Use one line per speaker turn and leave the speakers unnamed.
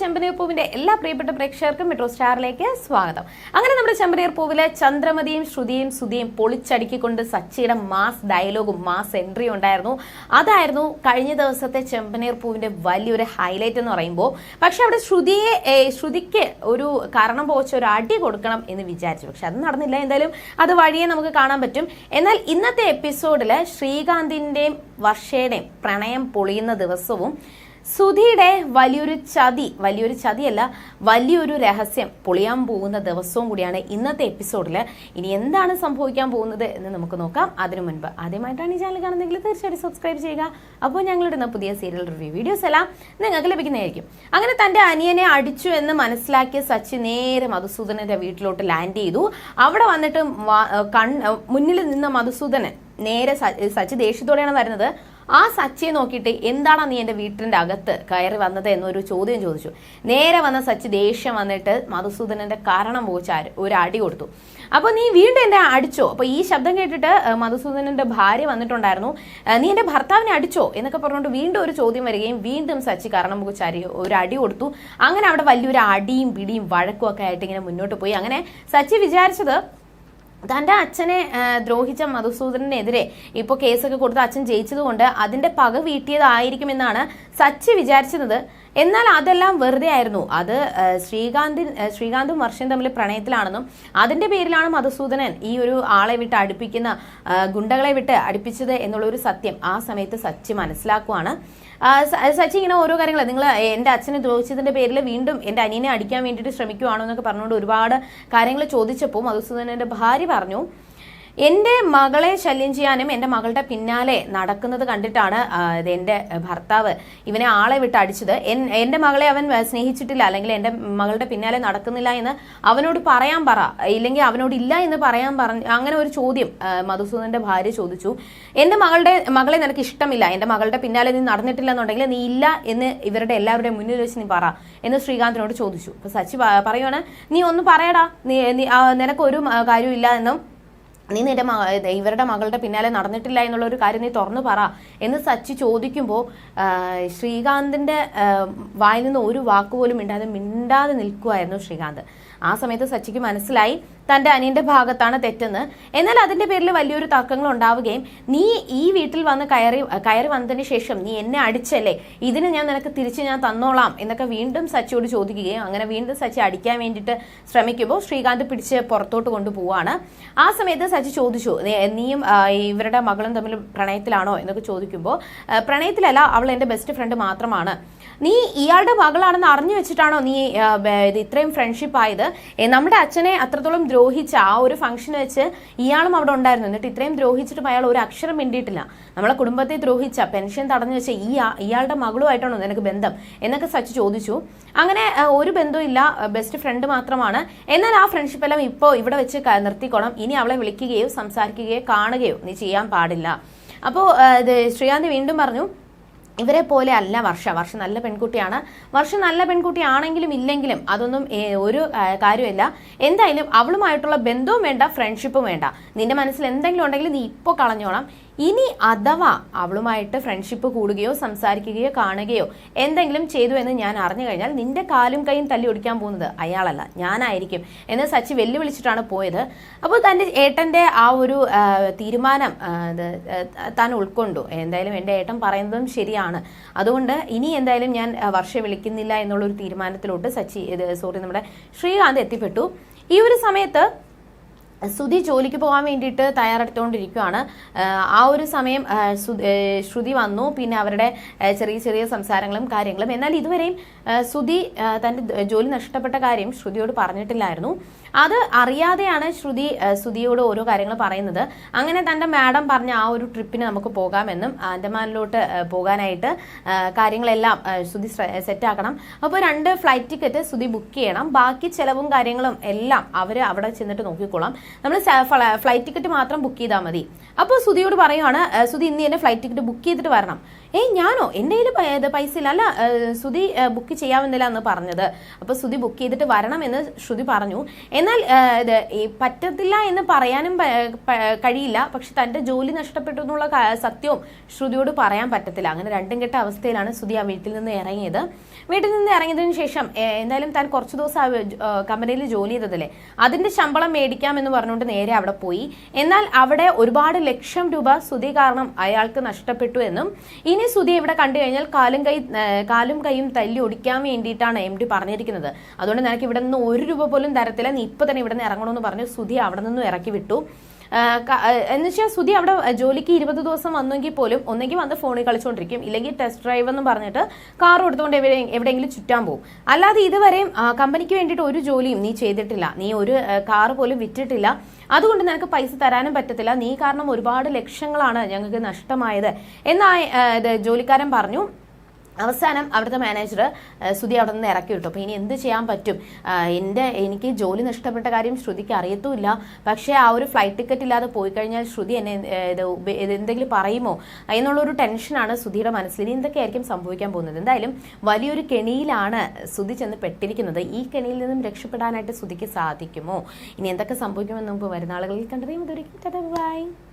ചെമ്പനീർ പൂവിന്റെ എല്ലാ പ്രിയപ്പെട്ട പ്രേക്ഷകർക്കും മെട്രോ സ്റ്റാറിലേക്ക് സ്വാഗതം. അങ്ങനെ നമ്മുടെ ചെമ്പനീർ പൂവിലെ ചന്ദ്രമതിയും ശ്രുതിയും സുതിയും പൊളിച്ചടുക്കിക്കൊണ്ട് സച്ചിയുടെ മാസ് ഡയലോഗും മാസ് എൻട്രിയും ഉണ്ടായിരുന്നു. അതായിരുന്നു കഴിഞ്ഞ ദിവസത്തെ ചെമ്പനീർ പൂവിന്റെ വലിയൊരു ഹൈലൈറ്റ് എന്ന് പറയുമ്പോൾ പക്ഷെ അവിടെ ശ്രുതിയെ ശ്രുതിക്ക് ഒരു കാരണം പോച്ച ഒരു അടി കൊടുക്കണം എന്ന് വിചാരിച്ചു. പക്ഷെ അത് നടന്നില്ല. എന്തായാലും അത് വഴിയെ നമുക്ക് കാണാൻ പറ്റും. എന്നാൽ ഇന്നത്തെ എപ്പിസോഡിൽ ശ്രീകാന്തിന്റെയും വർഷയുടെയും പ്രണയം പൊളിയുന്ന ദിവസവും സുധിയുടെ വലിയൊരു ചതി വലിയൊരു ചതിയല്ല വലിയൊരു രഹസ്യം പൊളിയാൻ പോകുന്ന ദിവസവും കൂടിയാണ് ഇന്നത്തെ എപ്പിസോഡിൽ ഇനി എന്താണ് സംഭവിക്കാൻ പോകുന്നത് എന്ന് നമുക്ക് നോക്കാം. അതിനു മുൻപ് ആദ്യമായിട്ടാണ് ഈ ചാനൽ കാണുന്നതെങ്കിൽ തീർച്ചയായിട്ടും സബ്സ്ക്രൈബ് ചെയ്യുക. അപ്പോൾ ഞങ്ങളിടുന്ന പുതിയ സീരിയൽ റിവ്യൂ വീഡിയോസ് എല്ലാം നിങ്ങൾക്ക് ലഭിക്കുന്നതായിരിക്കും. അങ്ങനെ തന്റെ അനിയനെ അടിച്ചു എന്ന് മനസ്സിലാക്കിയ സച്ചി നേരെ മധുസൂദനന്റെ വീട്ടിലോട്ട് ലാൻഡ് ചെയ്തു. അവിടെ വന്നിട്ട് കൺ മുന്നിൽ നിന്ന മധുസൂദനൻ നേരെ സച്ചി ദേഷ്യത്തോടെയാണ് വരുന്നത്. ആ സച്ചിയെ നോക്കിയിട്ട് എന്താണ് നീ എന്റെ വീട്ടിന്റെ അകത്ത് കയറി വന്നത് എന്നൊരു ചോദ്യം ചോദിച്ചു. നേരെ വന്ന സച്ചി ദേഷ്യം വന്നിട്ട് മധുസൂദനന്റെ കാരണം പോച്ച് ഒരു അടി കൊടുത്തു. അപ്പോൾ നീ വീണ്ടും എന്നെ അടിച്ചോ? അപ്പോൾ ഈ ശബ്ദം കേട്ടിട്ട് മധുസൂദനന്റെ ഭാര്യ വന്നിട്ടുണ്ടായിരുന്നു. നീ എന്റെ ഭർത്താവിനെ അടിച്ചോ? എന്നൊക്കെ പറഞ്ഞുകൊണ്ട് വീണ്ടും ഒരു ചോദ്യം വരികയും വീണ്ടും സച്ചി കാരണം പോച്ച് ഒരു അടി കൊടുത്തു. അങ്ങനെ അവിടെ വലിയൊരു അടിയും പിടിയും വഴക്കും ഒക്കെ ആയിട്ട് ഇങ്ങനെ മുന്നോട്ട് പോയി. അങ്ങനെ സച്ചി വിചാരിച്ചത് തന്റെ അച്ഛനെ ദ്രോഹിച്ച മധുസൂദനെതിരെ ഇപ്പോൾ കേസൊക്കെ കൊടുത്ത് അച്ഛൻ ജയിച്ചതുകൊണ്ട് അതിന്റെ പക വീട്ടിയതായിരിക്കുമെന്നാണ് സച്ചി വിചാരിച്ചിരുന്നത് എന്നാൽ അതെല്ലാം വെറുതെ ആയിരുന്നു. അത് ശ്രീകാന്തിൻ ശ്രീകാന്തും വർഷയും തമ്മിൽ പ്രണയത്തിലാണെന്നും അതിന്റെ പേരിലാണ് മധുസൂദനൻ ഈ ഒരു ആളെ വിട്ട് അടുപ്പിക്കുന്ന ഗുണ്ടകളെ വിട്ട് അടുപ്പിച്ചത് എന്നുള്ള ഒരു സത്യം ആ സമയത്ത് സച്ചി മനസ്സിലാക്കുവാണ്. സച്ചി ഇങ്ങനെ ഓരോ കാര്യങ്ങൾ നിങ്ങൾ എന്റെ അച്ഛനെ ദ്രോഹിച്ചതിന്റെ പേരിൽ വീണ്ടും എന്റെ അനിയനെ അടിക്കാൻ വേണ്ടിയിട്ട് ശ്രമിക്കുവാണോ എന്നൊക്കെ പറഞ്ഞുകൊണ്ട് ഒരുപാട് കാര്യങ്ങൾ ചോദിച്ചപ്പോൾ മധുസൂദനന്റെ ഭാര്യ പറഞ്ഞു എന്റെ മകളെ ശല്യം ചെയ്യാനും എന്റെ മകളുടെ പിന്നാലെ നടക്കുന്നത് കണ്ടിട്ടാണ് എന്റെ ഭർത്താവ് ഇവനെ ആളെ വിട്ട് അടിച്ചത്. എൻ- എന്റെ മകളെ അവൻ സ്നേഹിച്ചിട്ടില്ല അല്ലെങ്കിൽ എന്റെ മകളുടെ പിന്നാലെ നടക്കുന്നില്ല എന്ന് അവനോട് പറയാൻ പറ ഇല്ലെങ്കിൽ അവനോട് ഇല്ല എന്ന് പറയാൻ പറഞ്ഞു അങ്ങനെ ഒരു ചോദ്യം മധുസൂദന്റെ ഭാര്യ ചോദിച്ചു. എന്റെ മകളുടെ മകളെ നിനക്ക് ഇഷ്ടമില്ല എന്റെ മകളുടെ പിന്നാലെ നീ നടന്നിട്ടില്ല എന്നുണ്ടെങ്കിൽ നീ ഇല്ല എന്ന് ഇവരുടെ എല്ലാവരുടെയും മുന്നിൽ വെച്ച് നീ പറ എന്ന് ശ്രീകാന്തിനോട് ചോദിച്ചു. അപ്പൊ സച്ചി പറയുവാണ് നീ ഒന്ന് പറയടാ നീ നിനക്കൊരു കാര്യമില്ല എന്നും നീ നിന്റെ ഇവരുടെ മകളുടെ പിന്നാലെ നടന്നിട്ടില്ല എന്നുള്ള ഒരു കാര്യം നീ തുറന്നു പറ എന്ന് സച്ചി ചോദിക്കുമ്പോൾ ശ്രീകാന്തിന്റെ വായിൽ നിന്ന് ഒരു വാക്ക് പോലും മിണ്ടാതെ മിണ്ടാതെ നിൽക്കുമായിരുന്നു ശ്രീകാന്ത്. ആ സമയത്ത് സച്ചിക്ക് മനസ്സിലായി തന്റെ അനിയന്റെ ഭാഗത്താണ് തെറ്റെന്ന്. എന്നാൽ അതിന്റെ പേരിൽ വലിയൊരു തർക്കങ്ങൾ ഉണ്ടാവുകയും നീ ഈ വീട്ടിൽ വന്ന് കയറി കയറി വന്നതിന് ശേഷം നീ എന്നെ അടിച്ചല്ലേ? ഇതിന് ഞാൻ നിനക്ക് തിരിച്ച് ഞാൻ തന്നോളാം എന്നൊക്കെ വീണ്ടും സച്ചിയോട് ചോദിക്കുകയും അങ്ങനെ വീണ്ടും സച്ചി അടിക്കാൻ വേണ്ടിയിട്ട് ശ്രമിക്കുമ്പോൾ ശ്രീകാന്ത് പിടിച്ച് പുറത്തോട്ട് കൊണ്ടുപോവാണ്. ആ സമയത്ത് സച്ചി ചോദിച്ചു "നീ- നീയും ഇവരുടെ മകളും തമ്മിൽ പ്രണയത്തിലാണോ? എന്നൊക്കെ ചോദിക്കുമ്പോൾ പ്രണയത്തിലല്ല അവൾ എന്റെ ബെസ്റ്റ് ഫ്രണ്ട് മാത്രമാണ്. നീ ഇയാളുടെ മകളാണെന്ന് അറിഞ്ഞു വെച്ചിട്ടാണോ നീ ഇത് ഇത്രയും ഫ്രണ്ട്ഷിപ്പ് ആയത്? നമ്മുടെ അച്ഛനെ അത്രത്തോളം ദ്രോഹിച്ച ആ ഒരു ഫംഗ്ഷൻ വെച്ച് ഇയാളും അവിടെ ഉണ്ടായിരുന്നു. എന്നിട്ട് ഇത്രയും ദ്രോഹിച്ചിട്ടും അയാൾ ഒരു അക്ഷരം മിണ്ടിയിട്ടില്ല. നമ്മളെ കുടുംബത്തെ ദ്രോഹിച്ച പെൻഷൻ തടഞ്ഞു വെച്ച ഈ ഇയാളുടെ മകളുമായിട്ടാണോ നിനക്ക് ബന്ധം? എന്നൊക്കെ സച്ച് ചോദിച്ചു. അങ്ങനെ ഒരു ബന്ധവും ഇല്ല ബെസ്റ്റ് ഫ്രണ്ട് മാത്രമാണ്. എന്നാൽ ആ ഫ്രണ്ട്ഷിപ്പ് എല്ലാം ഇപ്പോൾ ഇവിടെ വെച്ച് നിർത്തിക്കോണം ഇനി അവളെ വിളിക്കുകയോ സംസാരിക്കുകയോ കാണുകയോ നീ ചെയ്യാൻ പാടില്ല. അപ്പോൾ ഇത് ശ്രീകാന്ത് വീണ്ടും പറഞ്ഞു ഇവരെ പോലെ അല്ല വർഷ. വർഷ നല്ല പെൺകുട്ടിയാണ്. വർഷ നല്ല പെൺകുട്ടിയാണെങ്കിലും ഇല്ലെങ്കിലും അതൊന്നും ഒരു കാര്യമില്ല എന്തായാലും അവളുമായിട്ടുള്ള ബന്ധവും വേണ്ട ഫ്രണ്ട്ഷിപ്പും വേണ്ട. നിന്റെ മനസ്സിൽ എന്തെങ്കിലും ഉണ്ടെങ്കിൽ നീ ഇപ്പോൾ കളഞ്ഞോളാം. ഇനി അഥവാ അവളുമായിട്ട് ഫ്രണ്ട്ഷിപ്പ് കൂടുകയോ സംസാരിക്കുകയോ കാണുകയോ എന്തെങ്കിലും ചെയ്തു എന്ന് ഞാൻ അറിഞ്ഞു കഴിഞ്ഞാൽ നിന്റെ കാലും കൈയും തല്ലി ഒടിക്കാൻ പോകുന്നത് അയാളല്ല ഞാനായിരിക്കും എന്ന് സച്ചി വെല്ലുവിളിച്ചിട്ടാണ് പോയത്. അപ്പോൾ തന്റെ ഏട്ടന്റെ ആ ഒരു തീരുമാനം താൻ ഉൾക്കൊണ്ടു. എന്തായാലും എന്റെ ഏട്ടൻ പറയുന്നതും ശരിയാണ്. അതുകൊണ്ട് ഇനി എന്തായാലും ഞാൻ വർഷ വിളിക്കുന്നില്ല എന്നുള്ളൊരു തീരുമാനത്തിലോട്ട് സച്ചി സോറി നമ്മുടെ ശ്രീകാന്ത് എത്തിപ്പെട്ടു. ഈ ഒരു സമയത്ത് സുധി ജോലിക്ക് പോകാൻ വേണ്ടിയിട്ട് തയ്യാറെടുത്തുകൊണ്ടിരിക്കുകയാണ് ആ ഒരു സമയം ശ്രുതി വന്നു. പിന്നെ അവരുടെ ചെറിയ ചെറിയ സംസാരങ്ങളും കാര്യങ്ങളും. എന്നാൽ ഇതുവരെയും ശ്രുതി തന്റെ ജോലി നഷ്ടപ്പെട്ട കാര്യം ശ്രുതിയോട് പറഞ്ഞിട്ടില്ലായിരുന്നു. അത് അറിയാതെയാണ് ശ്രുതി ശ്രുതിയോട് ഓരോ കാര്യങ്ങൾ പറയുന്നത്. അങ്ങനെ തന്റെ മാഡം പറഞ്ഞ ആ ഒരു ട്രിപ്പിന് നമുക്ക് പോകാമെന്നും ആൻഡമാനിലോട്ട് പോകാനായിട്ട് കാര്യങ്ങളെല്ലാം ശ്രുതി സെറ്റാക്കണം. അപ്പോൾ രണ്ട് ഫ്ലൈറ്റ് ടിക്കറ്റ് സുധി ബുക്ക് ചെയ്യണം. ബാക്കി ചെലവും കാര്യങ്ങളും എല്ലാം അവർ അവിടെ ചെന്നിട്ട് നോക്കിക്കോളാം. നമ്മൾ ഫ്ലൈറ്റ് ടിക്കറ്റ് മാത്രം ബുക്ക് ചെയ്താൽ മതി. അപ്പോൾ സുധിയോട് പറയുവാണ് "ഏഹ് സുധി ഇന്ന് എന്നെ ഫ്ലൈറ്റ് ടിക്കറ്റ് ബുക്ക് ചെയ്തിട്ട് വരണം. ഏയ് ഞാനോ? എന്റെ കയ്യിൽ പൈസ ഇല്ല. അല്ല സുധി ബുക്ക് ചെയ്യാമെന്നില്ല എന്ന് പറഞ്ഞത്. അപ്പോൾ സുധി ബുക്ക് ചെയ്തിട്ട് വരണം എന്ന് ശ്രുതി പറഞ്ഞു. എന്നാൽ ഇത് പറ്റത്തില്ല എന്ന് പറയാനും കഴിയില്ല. പക്ഷെ തന്റെ ജോലി നഷ്ടപ്പെട്ടു എന്നുള്ള സത്യവും ശ്രുതിയോട് പറയാൻ പറ്റത്തില്ല. അങ്ങനെ രണ്ടും കെട്ട അവസ്ഥയിലാണ് സുധി ആ വീട്ടിൽ നിന്ന് ഇറങ്ങിയത്. വീട്ടിൽ നിന്ന് ഇറങ്ങിയതിനു ശേഷം എന്തായാലും താൻ കുറച്ച് ദിവസം കമ്പനിയിൽ ജോലി ചെയ്തതല്ലേ? അതിന്റെ ശമ്പളം മേടിക്കാം എന്ന് പറഞ്ഞുകൊണ്ട് നേരെ അവിടെ പോയി. എന്നാൽ അവിടെ ഒരുപാട് ലക്ഷം രൂപ സുധി കാരണം അയാൾക്ക് നഷ്ടപ്പെട്ടു എന്നും ഇനി സുധി ഇവിടെ കണ്ടു കഴിഞ്ഞാൽ കാലും കൈ കാലും കൈയും തല്ലി ഒടിക്കാൻ വേണ്ടിയിട്ടാണ് എം ഡി പറഞ്ഞിരിക്കുന്നത്. അതുകൊണ്ട് നിനക്ക് ഇവിടെ നിന്ന് ഒരു രൂപ പോലും തരത്തില്ല. നീ ഇപ്പൊ തന്നെ ഇവിടെ നിന്ന് ഇറങ്ങണമെന്ന് പറഞ്ഞു സുധി അവിടെ നിന്നും ഇറക്കി വിട്ടു. എന്ന് വെച്ചാൽ സുധി അവിടെ ജോലിക്ക് ഇരുപത് ദിവസം വന്നെങ്കിൽ പോലും ഒന്നെങ്കിൽ വന്ന് ഫോണിൽ കളിച്ചുകൊണ്ടിരിക്കും ഇല്ലെങ്കിൽ ടെസ്റ്റ് ഡ്രൈവ് എന്ന് പറഞ്ഞിട്ട് കാർ എടുത്തുകൊണ്ട് എവിടെ എവിടെയെങ്കിലും ചുറ്റാൻ പോകും അല്ലാതെ ഇതുവരെയും കമ്പനിക്ക് വേണ്ടിയിട്ട് ഒരു ജോലിയും നീ ചെയ്തിട്ടില്ല. നീ ഒരു കാർ പോലും വിറ്റിട്ടില്ല. അതുകൊണ്ട് നിനക്ക് പൈസ തരാനും പറ്റത്തില്ല. നീ കാരണം ഒരുപാട് ലക്ഷങ്ങളാണ് ഞങ്ങൾക്ക് നഷ്ടമായത്. എന്നാ ജോലിക്കാരൻ പറഞ്ഞു അവസാനം അവിടുത്തെ മാനേജർ ശ്രുതി അവിടെ നിന്ന് ഇറക്കി വിട്ടു. അപ്പോൾ ഇനി എന്ത് ചെയ്യാൻ പറ്റും? എന്റെ എനിക്ക് ജോലി നഷ്ടപ്പെട്ട കാര്യം ശ്രുതിക്ക് അറിയത്തുമില്ല. പക്ഷേ ആ ഒരു ഫ്ലൈറ്റ് ടിക്കറ്റ് ഇല്ലാതെ പോയി കഴിഞ്ഞാൽ ശ്രുതി എന്നെ ഇത് എന്തെങ്കിലും പറയുമോ? എന്നുള്ളൊരു ടെൻഷനാണ് ശ്രുതിയുടെ മനസ്സിൽ. ഇനി എന്തൊക്കെയായിരിക്കും സംഭവിക്കാൻ പോകുന്നത്? എന്തായാലും വലിയൊരു കെണിയിലാണ് ശ്രുതി ചെന്ന് പെട്ടിരിക്കുന്നത്. ഈ കെണിയിൽ നിന്നും രക്ഷപ്പെടാനായിട്ട് ശ്രുതിക്ക് സാധിക്കുമോ? ഇനി എന്തൊക്കെ സംഭവിക്കുമെന്ന് നമുക്ക് വരുന്ന ആളുകളിൽ കണ്ടറിയും. ബൈ.